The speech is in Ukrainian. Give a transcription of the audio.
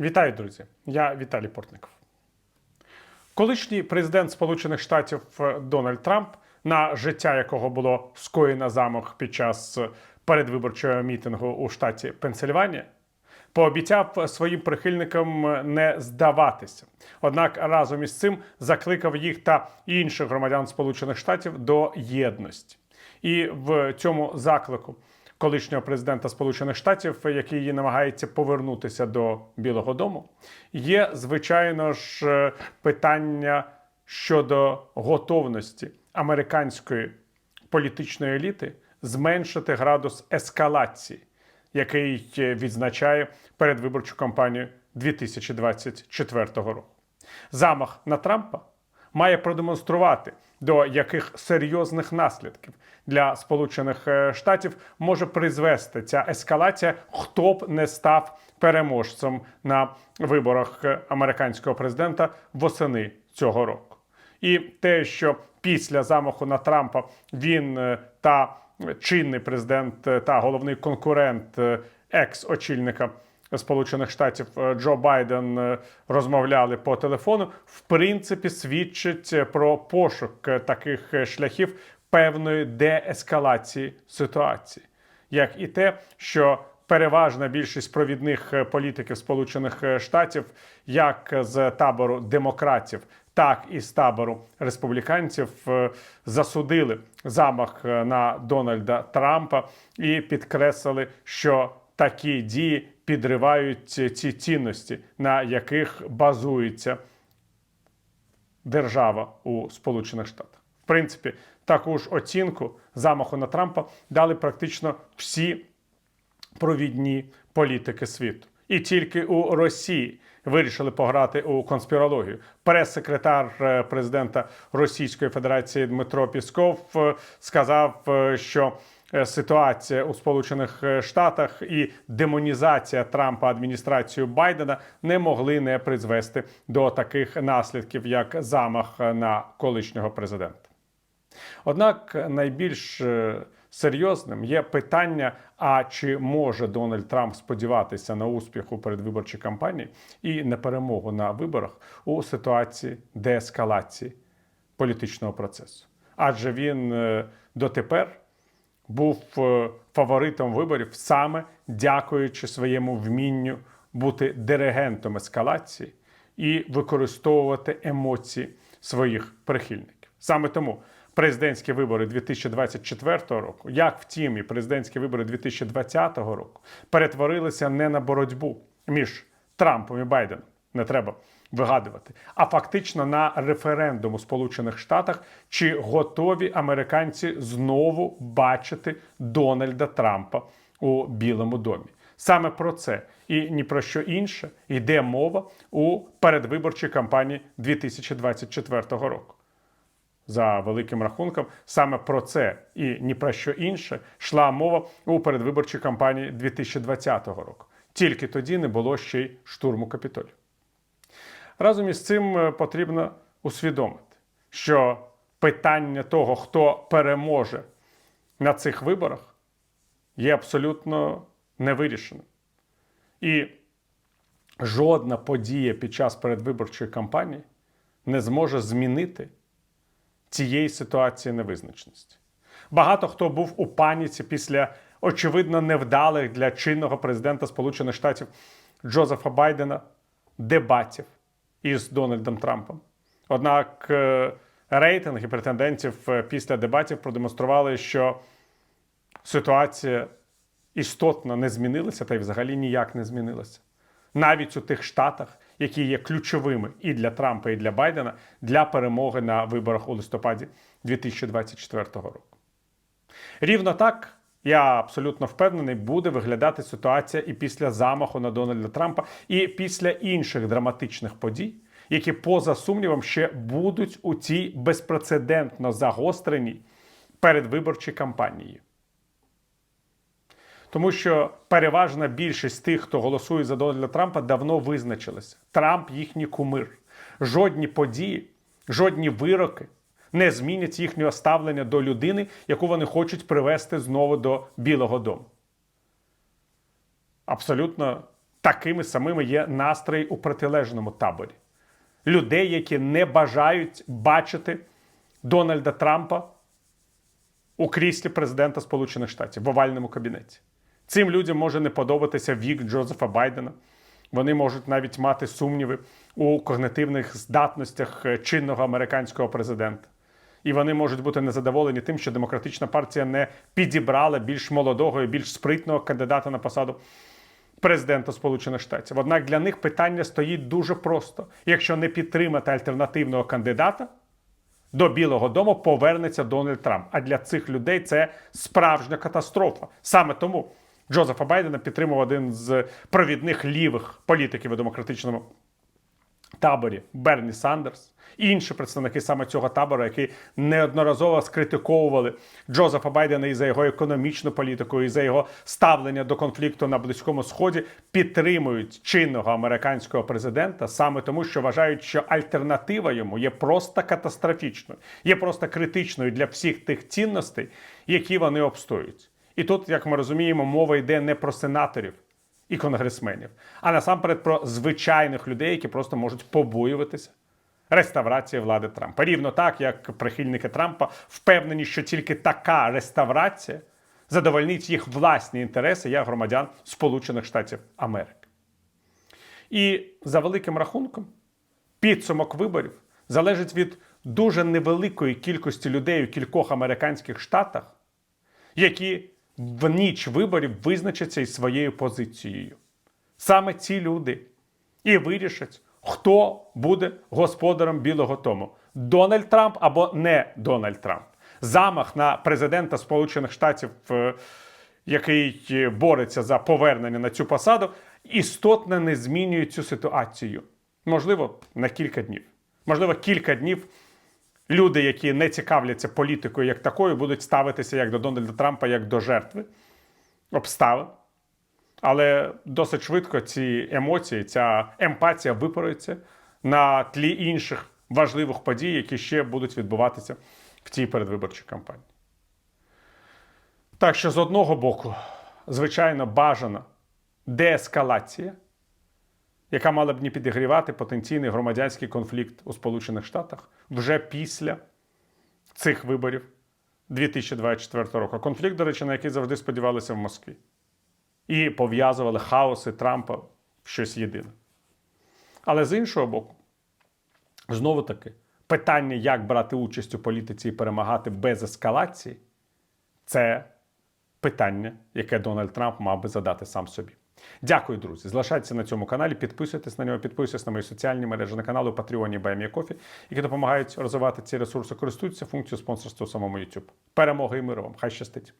Вітаю, друзі! Я Віталій Портников. Колишній президент Сполучених Штатів е, Дональд Трамп, на життя якого було скоєно замах під час передвиборчого мітингу у штаті Пенсильванія, пообіцяв своїм прихильникам не здаватися. Однак разом із цим закликав їх та інших громадян Сполучених Штатів до єдності. І в цьому заклику колишнього президента Сполучених Штатів, який намагається повернутися до Білого Дому, є звичайно ж е, питання щодо готовності американської політичної еліти зменшити градус ескалації, який е, відзначає передвиборчу кампанію 2024 року. Замах на Трампа має продемонструвати, до яких серйозних наслідків для Сполучених е, Штатів може призвести ця ескалація, хто б не став переможцем на виборах е, американського президента восени цього року. І те, що після замаху на Трампа він е, та чинний президент та головний конкурент екс-очільника Сполучених Штатів е, Джо Байден е, розмовляли по телефону, в принципі, свідчить е, про пошук таких шляхів певної деескалації ситуації, як і те, що переважна більшість провідних політиків Сполучених Штатів, як з табору демократів, так і з табору республіканців, засудили замах на Дональда Трампа і підкреслили, що такі дії підривають ці цінності, на яких базується держава у Сполучених Штатах. В принципі, таку ж оцінку замаху на Трампа дали практично всі провідні політики світу. І тільки у Росії вирішили пограти у конспірологію. Прес-секретар е, президента Російської Федерації Дмитро Пісков е, сказав, е, що ситуація у Сполучених е, Штатах і демонізація Трампа адміністрацією Байдена не могли не призвести до таких наслідків, як замах на колишнього президента. Однак найбільш е, серйозним є питання: а чи може Дональд Трамп сподіватися на успіх у передвиборчій кампанії і на перемогу на виборах у ситуації деескалації політичного процесу? Адже він е, дотепер був е, фаворитом виборів саме дякуючи своєму вмінню бути диригентом ескалації і використовувати емоції своїх прихильників. Саме тому президентські вибори 2024 року, як втім, і президентські вибори 2020 року, перетворилися не на боротьбу між Трампом і Байденом. Не треба вигадувати, а фактично на референдум у Сполучених Штатах, чи готові американці знову бачити Дональда Трампа у Білому домі. Саме про це і ні про що інше йде мова у передвиборчій кампанії 2024 року. За великим рахунком, саме про це і ні про що інше йшла мова у передвиборчій кампанії 2020 року. Тільки тоді не було ще й штурму Капітолію. Разом із цим е, потрібно усвідомити, що питання того, хто переможе на цих виборах, є абсолютно невирішеним. І жодна подія під час передвиборчої кампанії не зможе змінити цієї ситуації невизначеності. Багато хто був у паніці після очевидно невдалих для чинного президента Сполучених Штатів Джозефа Байдена дебатів із Дональдом Трампом. Однак е, рейтинги претендентів е, після дебатів продемонстрували, що ситуація істотно не змінилася та й взагалі ніяк не змінилася. Навіть у тих штатах, які є ключовими і для Трампа, і для Байдена для перемоги на виборах у листопаді 2024 року. Рівно так. Я абсолютно впевнений, буде виглядати ситуація і після замаху на Дональда Трампа, і після інших драматичних подій, які, поза сумнівом, ще будуть у цій безпрецедентно загостреній передвиборчій кампанії. Тому що переважна більшість тих, хто голосує за Дональда Трампа, давно визначилися. Трамп їхній кумир. Жодні події, жодні вироки не змінять їхнього ставлення до людини, яку вони хочуть привести знову до Білого Дому. Абсолютно такими самими є настрої у протилежному таборі. Людей, які не бажають бачити Дональда Трампа у кріслі президента Сполучених Штатів в овальному кабінеті. Цим людям може не подобатися вік Джозефа Байдена. Вони можуть навіть мати сумніви у когнитивних здатностях е, чинного американського президента. І вони можуть бути незадоволені тим, що демократична партія не підібрала більш молодого і більш спритного кандидата на посаду президента Сполучених Штатів. Однак для них питання стоїть дуже просто: якщо не підтримати альтернативного кандидата, до Білого Дому повернеться Дональд Трамп. А для цих людей це справжня катастрофа. Саме тому Джозефа Байдена підтримав один з провідних лівих політиків у демократичному таборі Берні Сандерс. і Інші представники саме цього табору, які неодноразово скритиковували Джозефа Байдена і за його економічну політику, і за його ставлення до конфлікту на Близькому Сході, підтримують чинного американського президента саме тому, що вважають, що альтернатива йому є просто катастрофічною, є просто критичною для всіх тих цінностей, які вони обстоюють. І тут, як ми розуміємо, мова йде не про сенаторів і конгресменів, а насамперед про звичайних людей, які просто можуть побоюватися реставрації влади Трампа. Рівно так, як прихильники Трампа впевнені, що тільки така реставрація задовольнить їх власні інтереси як громадян Сполучених Штатів Америки. І за великим рахунком, підсумок виборів залежить від дуже невеликої кількості людей у кількох американських штатах, які в ніч виборів визначаться із своєю позицією. Саме ці люди і вирішать, хто буде господарем Білого Дому: Дональд Трамп або не Дональд Трамп. Замах на президента Сполучених Штатів, е, який бореться за повернення на цю посаду, істотно не змінює цю ситуацію. Можливо, на кілька днів. Можливо, кілька днів люди, які не цікавляться політикою як такою, будуть ставитися як до Дональда Трампа, як до жертви обставин. Але досить швидко ці емоції, ця емпатія випарується на тлі інших важливих подій, які ще будуть відбуватися в цій передвиборчій кампанії. Так що, з одного боку, звичайно, бажана деескалація, яка мала б не підігрівати потенційний громадянський конфлікт у Сполучених Штатах вже після цих виборів 2024 року. Конфлікт, до речі, на який завжди сподівалися в Москві. І пов'язували хаоси Трампа в щось єдине. Але з іншого боку, знову таки, питання, як брати участь у політиці і перемагати без ескалації, це питання, яке Дональд Трамп мав би задати сам собі. Дякую, друзі. Залишайтеся на цьому каналі, підписуйтесь на нього, підписуйтесь на мої соціальні мережі на канали Патреоні і BuyMeACoffee, які допомагають розвивати ці ресурси, користуються функцією спонсорства у самому YouTube. Перемоги і миру вам! Хай щастить!